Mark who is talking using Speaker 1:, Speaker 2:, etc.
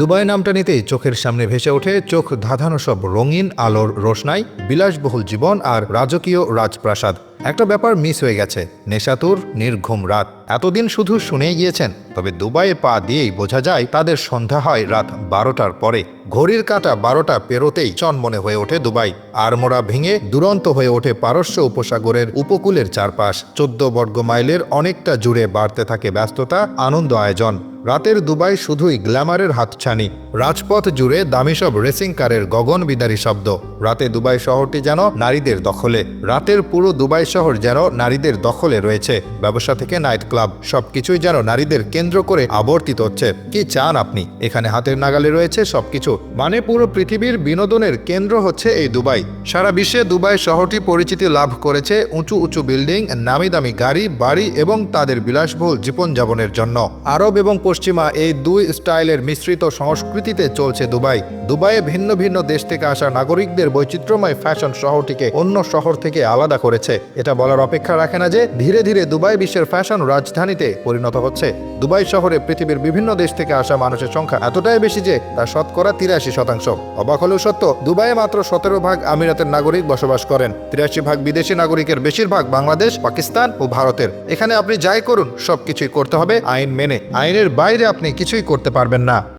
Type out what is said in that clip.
Speaker 1: Dubai নামটা নিতেই চোখের সামনে ভেসে ওঠে, চোখ ধাঁধানো সব রঙিন, আলোর রোশনাই, বিলাসবহুল জীবন আর রাজকীয় রাজপ্রাসাদ। একটা ব্যাপার মিস হয়ে গেছে, নেশাতুর নির্ঘুম রাত। এতদিন শুধু শুনেই গিয়েছেন, তবে দুবাইয়ে পা দিয়েই বোঝা যায় তাদের সন্ধ্যা হয় রাত বারোটার পরে। ঘড়ির কাঁটা বারোটা পেরোতেই চনমনে হয়ে ওঠে দুবাই। আড়মোড়া ভেঙে দুরন্ত হয়ে ওঠে পারস্য উপসাগরের উপকূলের চারপাশ। চোদ্দ বর্গ মাইলের অনেকটা জুড়ে বাড়তে থাকে ব্যস্ততা, আনন্দ আয়োজন। রাতের দুবাই শুধুই গ্ল্যামারের হাতছানি। রাজপথ জুড়ে দামি সব রেসিং কারের গগন বিদারী শব্দ। রাতে দুবাই শহরটি যেন নারীদের দখলে। রাতের পুরো দুবাই শহর যেন নারীদের দখলে রয়েছে। ব্যবসা থেকে নাইট ক্লাব সবকিছুই যেন নারীদের কেন্দ্র করে আবর্তিত হচ্ছে। কি চান আপনি? এখানে হাতের নাগালে রয়েছে সবকিছু। মানে পুরো পৃথিবীর বিনোদনের কেন্দ্র হচ্ছে এই দুবাই। সারা বিশ্বে দুবাই শহরটি পরিচিতি লাভ করেছে উঁচু উঁচু বিল্ডিং, নামি দামি গাড়ি, বাড়ি এবং তাদের বিলাসবহুল জীবনযাপনের জন্য। আরব এবং পশ্চিমা এই দুই স্টাইলের মিশ্রিত সংস্কৃতিতে চলছে দুবাই। দুবাইয়ে ভিন্ন ভিন্ন দেশ থেকে আসা নাগরিকদের বৈচিত্র্যময় ফ্যাশন শহরটিকে অন্য শহর থেকে আলাদা করেছে। এটা বলার অপেক্ষা রাখে না যে ধীরে ধীরে দুবাই বিশ্বের ফ্যাশন রাজধানীতে পরিণত হচ্ছে। দুবাই শহরে পৃথিবীর বিভিন্ন দেশ থেকে আসা মানুষের সংখ্যা এতটাই বেশি যে তা শতকরা তিরাশি শতাংশ। অবাক হলেও সত্য, দুবাইয়ে মাত্র সতেরো ভাগ আমিরাতের নাগরিক বসবাস করেন। তিরাশি ভাগ বিদেশি নাগরিকের বেশিরভাগ বাংলাদেশ, পাকিস্তান ও ভারতের। এখানে আপনি যাই করুন, সবকিছুই করতে হবে আইন মেনে। আইনের বাইরে আপনি কিছুই করতে পারবেন না।